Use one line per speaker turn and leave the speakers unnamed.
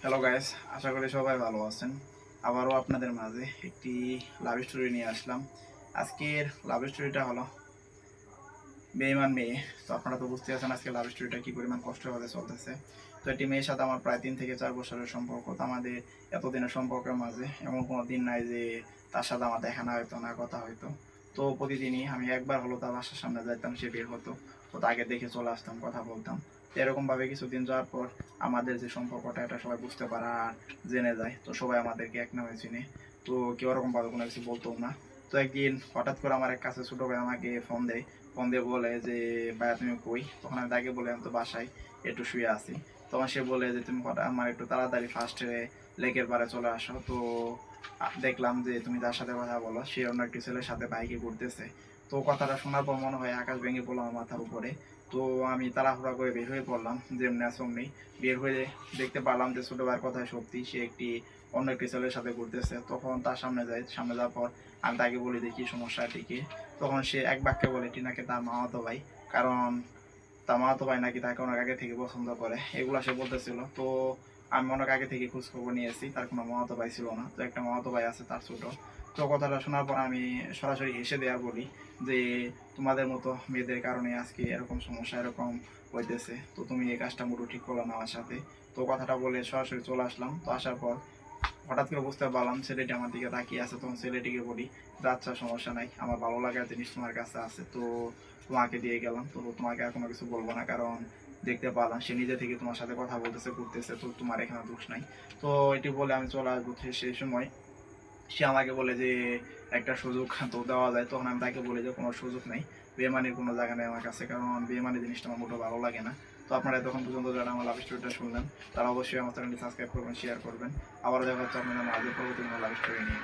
Hello guys আশা করি সবাই ভালো আছেন। আবারও আপনাদের মাঝে একটি লাভ স্টোরি নিয়ে আসলাম। আজকের লাভ স্টোরিটা হলো বেইমান মেয়ে। তো আপনারা তো বুঝতে পারছেন আজকে লাভ স্টোরিটা কি পরিমাণ কষ্টভাবে চলতেছে। তো একটি মেয়ের সাথে আমার প্রায় তিন থেকে চার বছরের সম্পর্ক। তো আমাদের এতদিনের সম্পর্কের মাঝে এমন কোনো দিন নাই যে তার সাথে আমার দেখা না হইতো, না কথা হইতো। তো প্রতিদিনই আমি একবার হলো তার বাসার সামনে যাইতাম, সে বের হতো। তো তাকে দেখে চলে আসতাম, কথা বলতাম। তো এরকম ভাবে কিছুদিন যাওয়ার পর আমাদের যে সম্পর্কটা, এটা সবাই বুঝতে পারে আর জেনে যায়। তো সবাই আমাদেরকে এক নামে চিনে। তো কেউ ওরকম ভাবে কোনো কিছু বলতো না। তো একদিন হঠাৎ করে আমার এক কাছে ছোটো ভাই আমাকে ফোন দেয়। ফোন দিয়ে বলে যে, ভাইয়া, তুমি কই? তখন আমি তাকে বলে আমি তো বাসায়, একটু শুয়ে আছি। তখন সে বলে যে, তুমি আমার একটু তাড়াতাড়ি ফার্স্টে লেকের পাড়ে চলে আসো। তো দেখলাম যে তুমি তার সাথে কথা বলো, সে অন্য একটি ছেলের সাথে বাইকে ঘুরতেছে। তো কথাটা শোনার পর মনে হয় আকাশ ভেঙে পড়ল আমার মাথার উপরে। তো আমি তাড়াহুড়া করে বের হয়ে পড়লাম, যেমনি আসমনি বের হয়ে দেখতে পারলাম যে ছোট ভাইয়ের কথায় সত্যি, সে একটি অন্য একটি ছেলের সাথে ঘুরতেছে। তখন তার সামনে যাই সামনে যাওয়ার পর আমি তাকে বলি, দেখি সমস্যা টিকে তখন সে এক বাক্যে বলে, টিনাকে তার মামাতো ভাই। কারণ তার মামাতো ভাই নাকি তাকে অনেক আগে থেকে পছন্দ করে। এগুলো সে বলতেছিল। তো আমি অনেক আগে থেকে খোঁজ খবর নিয়েছি তার কোনো মামাতো ভাই ছিল না। তো একটা মামাতো ভাই আছে তার ছোট। তো কথাটা শোনার পর আমি সরাসরি হেসে দেওয়া বলি যে, তোমাদের মতো মেয়েদের কারণে আজকে এরকম সমস্যা, এরকম হইতেছে। তো তুমি এই কাজটা মোটো ঠিক করল না আমার সাথে। তো কথাটা বলে সরাসরি চলে আসলাম। তো আসার পর হঠাৎ করে বুঝতে পারলাম, ছেলেটি আমার দিকে তাকিয়ে আছে। তখন ছেলেটিকে বলি যে আচ্ছা সমস্যা নাই। আমার ভালো লাগার জিনিস তোমার কাছে আছে। তো তোমাকে দিয়ে গেলাম। তো তোমাকে আর কোনো কিছু বলব না। কারণ দেখতে পালাম সে নিজে থেকে তোমার সাথে কথা বলতেছে, ঘুরতেছে, তো তোমার এখানে দোষ নাই। তো এটি বলে আমি চলে আসব সেই সময়। সে আমাকে বলে যে, একটা সুযোগ তো দেওয়া যায়। তখন আমি তাকে বলি যে, কোনো সুযোগ নেই। বেমানির কোনো জায়গা নেই আমার কাছে, কারণ বেমানি জিনিসটা আমার মোটেও ভালো লাগে না। তো আপনারা তখন পর্যন্ত যারা আমার লাভ স্টোরিটা শুনলেন, তারা অবশ্যই আমার চ্যানেলটি সাবস্ক্রাইব করবেন শেয়ার করবেন। আবার দেখা হচ্ছে আপনাদের মাঝে পরবর্তী কোনো লাভ স্টোরি নিয়ে।